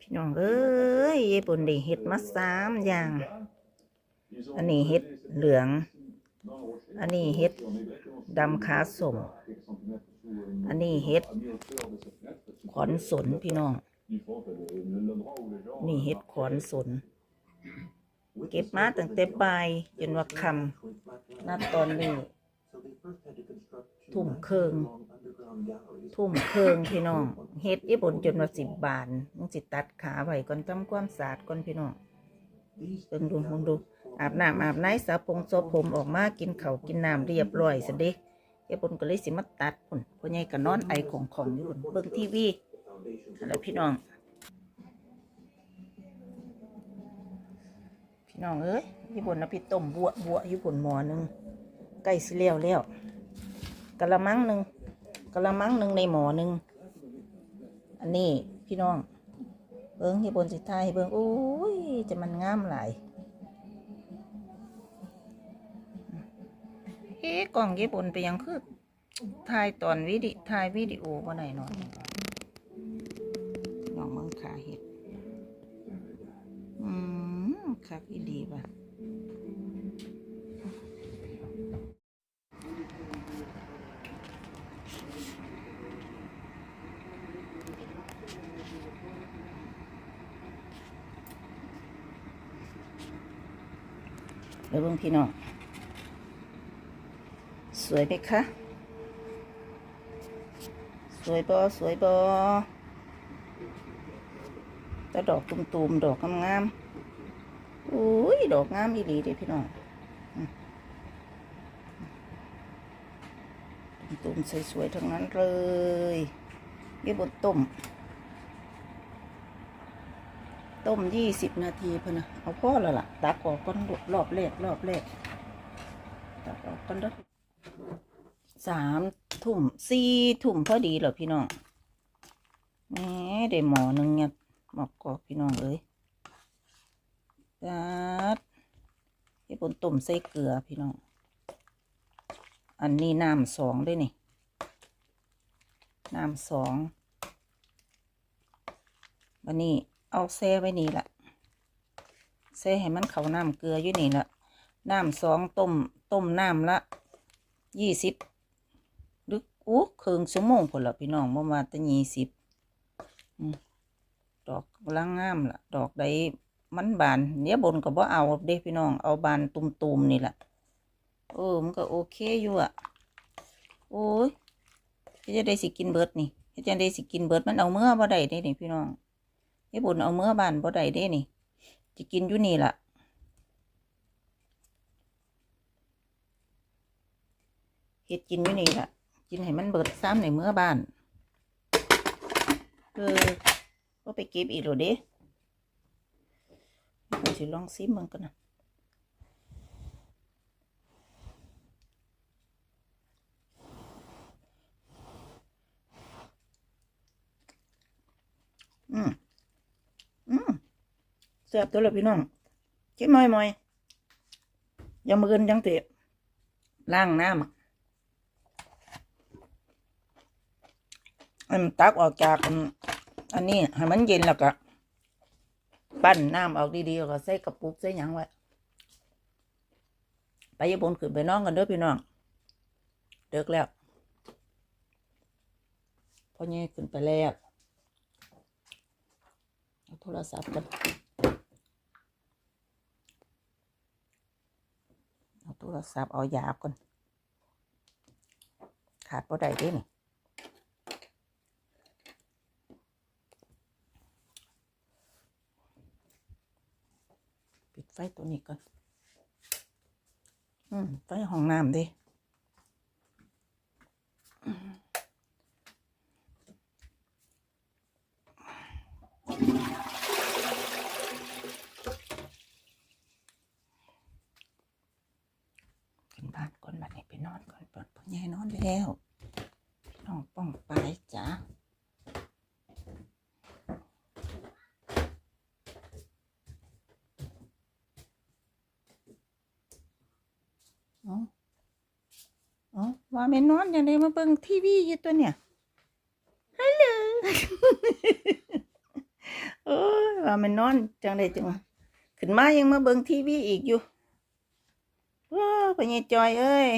พี่น้องเอ้ยยายปุ่นได้เฮ็ดมาสามอย่าง อันนี้เฮ็ดเหลือง อันนี้เฮ็ดดำขาสม อันนี้เฮ็ดขอนสนพี่น้อง นี่เฮ็ดขอนสน เก็บมาตั้งแต่บ่ายจนว่าค่ำณตอนนี้ ทุ่มครึ่งทุ่มเคิงพี่น้องเฮ็ดญี่ปุ่นจนว่าสิบบานมึงสิตัดขาไว้ก่อนทำความสะอาดก่อนพี่น้องเบิ่งดูมึงดู อาบน้ำอาบน้ำสระผมสระผมออกมากินข้าวกินน้ำเรียบร้อยสิเด้ญี่ปุ่นก็เลยสิมาตัดพุ่นพ่อใหญ่ก็นอนไอของของอยู่พุ่นเบิ่งทีวีอะไรพี่น้องพี่น้องเอ้ยญี่ปุ่นนะพี่ต้มบัวบัวญี่ปุ่นหม้อหนึงใกล้สิแล้วแล้ว กะละมังหนึ่งกะละมังหนึ่งในหมอหนึ่งอันนี้พี่น้อง เบิ้งญี่ปุ่นสิไทยเบิ้งโอ้ยจะมันงามหลายเอ๊ะกล่องญี่ปุ่นไปยังคือถ่ายตอนวิดีถ่ายวิดีโอบ่ไหนนาะน้องเมืองขาเห็ด อืมคักอีดีป่ะ เดี๋ยวเบิ่งพี่น้อง สวยไหมคะ สวยบอสวยบอแต่ดอกตุ่มๆ ดอกงามๆอุ้ย ดอกงามอีหลีเด้พี่น้อง ตุ่มๆ สวยๆ ทั้งนั้นเลยยี่บนต้ม ต้มยี่สิบนาทีพะนะเอาพ่อแล้วล่ะ ตักออกก้อนรอบแรกรอบแรกตักออกก้อนเด้อสามทุ่มสี่ทุ่มพอดีเหรอพี่น้องแหมได้หมอหนึ่งเนี่ยหมอกกอกพี่น้องเอ้ยจัดที่บนต้มใส่เกลือพี่น้อง อันนี้น้ำสองด้วยนี่น้ำสองวันนี้ เอาแซ่ไว้นี่ละแซ่ให้มันเขาน้ำเกลืออยู่นี่ละน้ำสองต้มต้มน้ำละยี่สิบหรืออู้ครึ่งชั่วโมงผลละพี่น้องประมาณตั้งยี่สิบดอกกำลังงามละดอกใดมันบานเนี้ยบนก็บ่เอาเด้พี่น้องเอาบานตุ่มๆนี่แหละเออมันก็โอเคอยู่อะโอ้ยเฮ็ดจะได้สิกินเบิร์ดนี่เฮ็ดจะได้สิกินเบิร์ดมันเอาเมื่อบ่ได้เด้นี่พี่น้อง ไอ้บุญเอาเมื่อบานบ่ได้เด้นี่ จะกินอยู่นี่ล่ะเฮ็ดกินอยู่นี่ล่ะ กินให้มันเบิดซ้ำในเมื่อบานเออก็ไปเก็บอีกหรอเด้เดี๋ยวสิลองซิมมันกันนะอืมอืม แซ่บตัวละพี่น้องเก็บมอยมอยยังมืออนยังเตะล้างน้ำอะให้มันตักออกจากอันนี้ให้มันเย็นแล้วก็ปั้นน้ำออกดีๆก็ใส่กระปุกใส่หยังไว้ไปญี่ปุ่นขึ้นไปน้อนกันเด้อพี่น้องเด็กแล้วพ่อเงี้ขึ้นไปแล้วเอาโทรศัพท์กันเอาโท รศัพท์เอายาก่อน ขาดบ่ได้เด้นี่ปิดไฟตัวนี้ก่อน อืม ไฟห้องน้ำดิขึ้นบ้านก่อนบัดนี้ไปนอนก่อน เปิดพ่อนอนแล้วน้องป้องไปจ้าเอาเอาว่าแม่นอนอย่างไรมาเบิ่งทีวีอยู่ตัวเนี่ยฮัลโหลว่ามันนอนจังไดจังวะขึ้นมายังมาเบิ่งทีวีอีกอยู่ว้าพญจอยเอ้ย